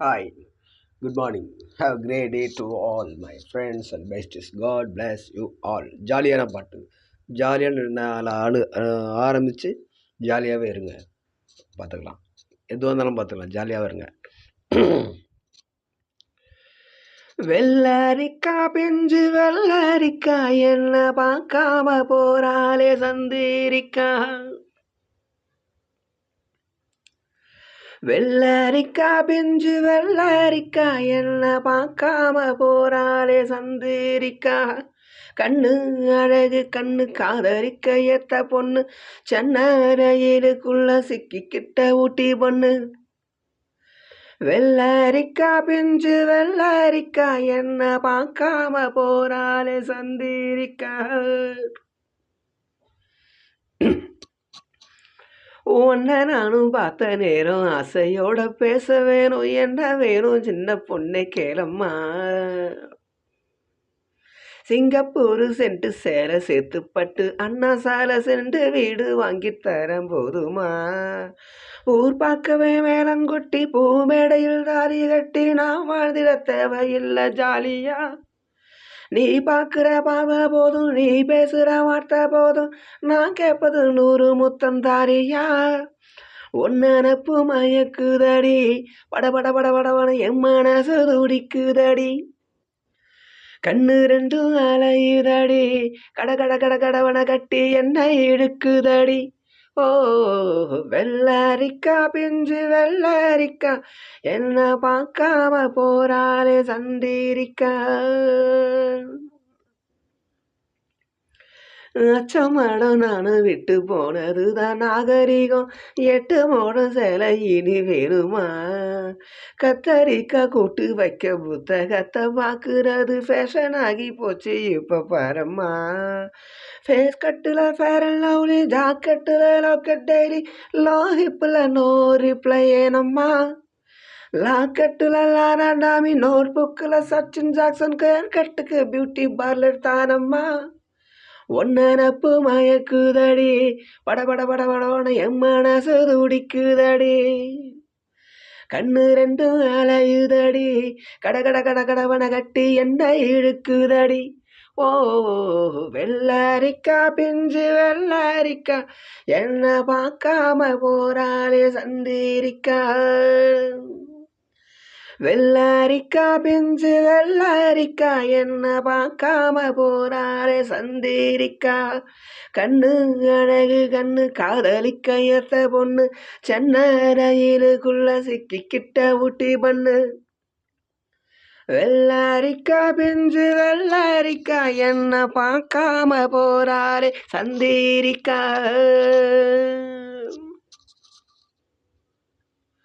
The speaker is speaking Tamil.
Hi, good morning. Have a great day to all my friends and besties. God bless you all. ஜாலியான பாட்டு ஜாலியான நாள் அணு ஆரம்பித்து ஜாலியாகவே இருங்க பார்த்துக்கலாம் எதுவாக இருந்தாலும் பார்த்துக்கலாம் ஜாலியாகவே இருங்க வெள்ளரிக்கா பெஞ்சு வெள்ளரிக்கா என்ன பார்க்காம போறாளே சந்திரிக்கா வெள்ளரிக்கா பிஞ்சு வெள்ளரிக்கா என்ன பார்க்காம போறாளே சந்திரிக்கா. கண்ணு அழகு கண்ணு காதரிக்க ஏத்த பொண்ணு சென்னரையிலுக்குள்ள சிக்கிக்கிட்ட ஊட்டி பொண்ணு. வெள்ளரிக்கா பிஞ்சு வெள்ளரிக்கா என்ன பார்க்காம போறாளே சந்திரிக்கா. உன்னை நானும் பார்த்த நேரம் ஆசையோட பேச வேணும் என்ன வேணும் சின்ன பொண்ணை கேளம்மா. சிங்கப்பூர் சென்று சேர சேர்த்துப்பட்டு அண்ணா சாலை சென்று வீடு வாங்கி தரம் போதுமா? ஊர் பார்க்கவே மேலங்குட்டி பூமேடையில் தாரி கட்டி நான் வாழ்ந்திட தேவையில்லை ஜாலியா. நீ பார்க்குற பார்வை போதும் நீ பேசுகிற வார்த்தை போதும். நான் கேட்பது நூறு முத்தம் தாரியா? ஒன்னப்பு மயக்குதடி. பட பட பட படவன என் மனசு துடிக்குதடி. கண்ணு ரெண்டும் அலையுதடி. கட கட கட கடவன கட்டி என்ன இழுக்குதடி. ஓ வெள்ளரிக்கா பிஞ்சு வெள்ளரிக்கா. என்ன பார்க்காம போறாளே சந்திரிக்கா? அச்சமாடம் நானும் விட்டு போனது தான் நாகரிகம். எட்டு மோடம் சேலை இனி வேணுமா? கத்தரிக்கா கூட்டு வைக்க புத்தகத்தை பார்க்கறது ஃபேஷன் ஆகி போச்சு இப்போ பாரம்மா. ஃபேஸ் கட்டில் ஃபேர் அண்ட் லவ்லி ஜாக்கெட்டில் லாக்கெட் டெய்லி லோ ஹிப்பில் நோ ரிப்ளை ஏனம்மா லாக்கெட்டில் லாராண்டாமி நோட் புக்கில் சச்சின் ஜாக்சன் கேர் கட்டுக்கு பியூட்டி பார்லர் தானம்மா? ஒன்னப்பு மயக்குதடி. பட பட பட படவன என் மனசு துடிக்குதடி. கண்ணு ரெண்டும் அலையுதடி. கட கட கட கடவன கட்டி என்ன இழுக்குதடி. ஓ வெள்ளரிக்கா பிஞ்சு வெள்ளரிக்கா. என்ன பார்க்காம போராளே சந்திரிக்கா. வெள்ளாரிக்கா பிஞ்சு வெள்ளாரிக்கா என்ன பார்க்காம போறாரே சந்திரிக்கா. கண்ணு அழகு கண்ணு காதலிக்க ஏத்த பொண்ணு சென்னை ரயிலுக்குள்ள சிக்கிக்கிட்ட ஊட்டி பண்ணு. வெள்ளாரிக்கா பிஞ்சு வெள்ளாரிக்கா என்ன பார்க்காம போறாரே சந்திரிக்கா.